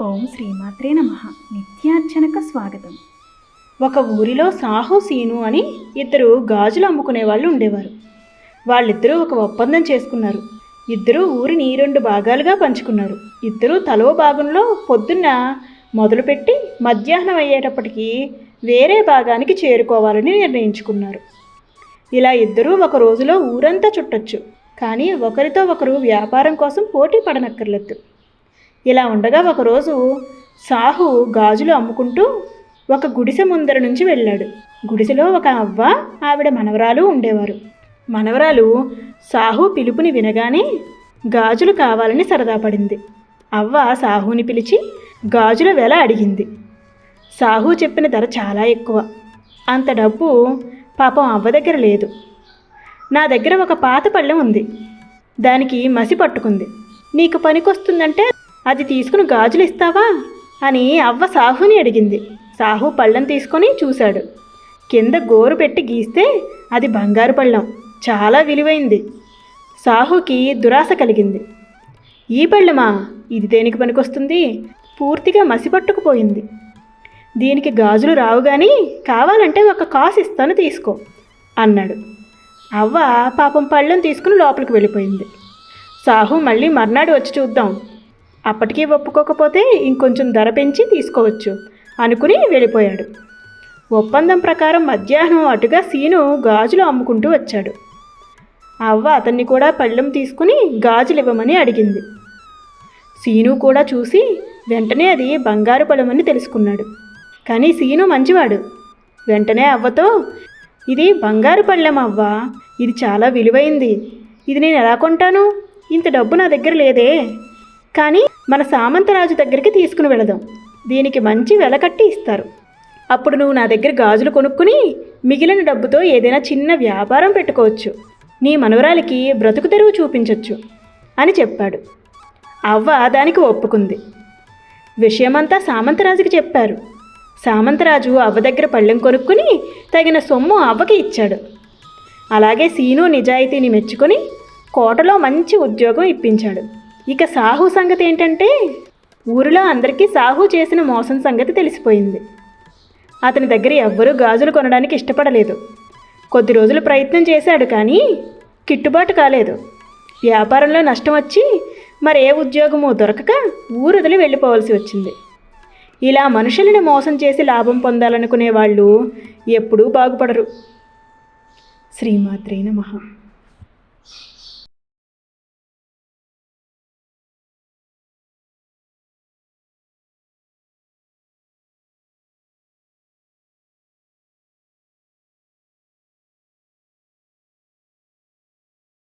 ఓం శ్రీమాత్రే నమ. నిత్యార్చనకు స్వాగతం. ఒక ఊరిలో సాహు సీను అని ఇద్దరు గాజులు అమ్ముకునే వాళ్ళు ఉండేవారు. వాళ్ళిద్దరూ ఒక ఒప్పందం చేసుకున్నారు. ఇద్దరూ ఊరిని రెండు భాగాలుగా పంచుకున్నారు. ఇద్దరూ తలో భాగంలో పొద్దున్న మొదలుపెట్టి మధ్యాహ్నం అయ్యేటప్పటికీ వేరే భాగానికి చేరుకోవాలని నిర్ణయించుకున్నారు. ఇలా ఇద్దరూ ఒక రోజులో ఊరంతా చుట్టొచ్చు. కానీ ఒకరితో ఒకరు వ్యాపారం కోసం పోటీ పడనక్కర్లేదు. ఇలా ఉండగా ఒకరోజు సాహు గాజులు అమ్ముకుంటూ ఒక గుడిసె ముందర నుంచి వెళ్ళాడు. గుడిసెలో ఒక అవ్వ ఆవిడ మనవరాలు ఉండేవారు. మనవరాలు సాహు పిలుపుని వినగానే గాజులు కావాలని సరదా పడింది. అవ్వ సాహుని పిలిచి గాజుల వెల అడిగింది. సాహు చెప్పిన ధర చాలా ఎక్కువ. అంత డబ్బు పాపం అవ్వ దగ్గర లేదు. నా దగ్గర ఒక పాత పళ్ళెం ఉంది. దానికి మసి పట్టుకుంది. నీకు పనికొస్తుందంటే అది తీసుకుని గాజులు ఇస్తావా? అని అవ్వ సాహుని అడిగింది. సాహు పళ్ళెం తీసుకొని చూశాడు. కింద గోరు పెట్టి గీస్తే అది బంగారు పళ్ళెం. చాలా విలువైంది. సాహుకి దురాశ కలిగింది. ఈ పళ్ళెమా? ఇది దేనికి పనికొస్తుంది? పూర్తిగా మసిపట్టుకుపోయింది. దీనికి గాజులు రావు కానీ కావాలంటే ఒక కాసు ఇస్తాను తీసుకో అన్నాడు. అవ్వ పాపం పళ్ళెం తీసుకుని లోపలికి వెళ్ళిపోయింది. సాహు మళ్ళీ మర్నాడు వచ్చి చూద్దాం. అప్పటికీ ఒప్పుకోకపోతే ఇంకొంచెం ధర పెంచి తీసుకోవచ్చు అనుకుని వెళ్ళిపోయాడు. ఒప్పందం ప్రకారం మధ్యాహ్నం అటుగా సీను గాజులు అమ్ముకుంటూ వచ్చాడు. అవ్వ అతన్ని కూడా పళ్ళెం తీసుకుని గాజులు ఇవ్వమని అడిగింది. సీను కూడా చూసి వెంటనే అది బంగారు పళ్ళమని తెలుసుకున్నాడు. కానీ సీను మంచివాడు. వెంటనే అవ్వతో ఇది బంగారు పళ్ళెం అవ్వ. ఇది చాలా విలువైంది. ఇది నేను ఎలా కొంటాను? ఇంత డబ్బు నా దగ్గర లేదే. కానీ మన సామంతరాజు దగ్గరికి తీసుకుని వెళదాం. దీనికి మంచి వెల కట్టి ఇస్తారు. అప్పుడు నువ్వు నా దగ్గర గాజులు కొనుక్కుని మిగిలిన డబ్బుతో ఏదైనా చిన్న వ్యాపారం పెట్టుకోవచ్చు. నీ మనవరాలికి బ్రతుకు తెరువు చూపించవచ్చు అని చెప్పాడు. అవ్వ దానికి ఒప్పుకుంది. విషయమంతా సామంతరాజుకి చెప్పారు. సామంతరాజు అవ్వ దగ్గర పళ్ళెం కొనుక్కుని తగిన సొమ్ము అవ్వకి ఇచ్చాడు. అలాగే సీను నిజాయితీని మెచ్చుకొని కోటలో మంచి ఉద్యోగం ఇప్పించాడు. ఇక సాహు సంగతి ఏంటంటే ఊరిలో అందరికీ సాహు చేసిన మోసం సంగతి తెలిసిపోయింది. అతని దగ్గర ఎవ్వరూ గాజులు కొనడానికి ఇష్టపడలేదు. కొద్ది రోజులు ప్రయత్నం చేశాడు కానీ కిట్టుబాటు కాలేదు. వ్యాపారంలో నష్టం వచ్చి మరే ఉద్యోగము దొరకక ఊరు వదిలి వెళ్ళిపోవాల్సి వచ్చింది. ఇలా మనుషులను మోసం చేసి లాభం పొందాలనుకునే వాళ్ళు ఎప్పుడూ బాగుపడరు. శ్రీమాత్రే నమః.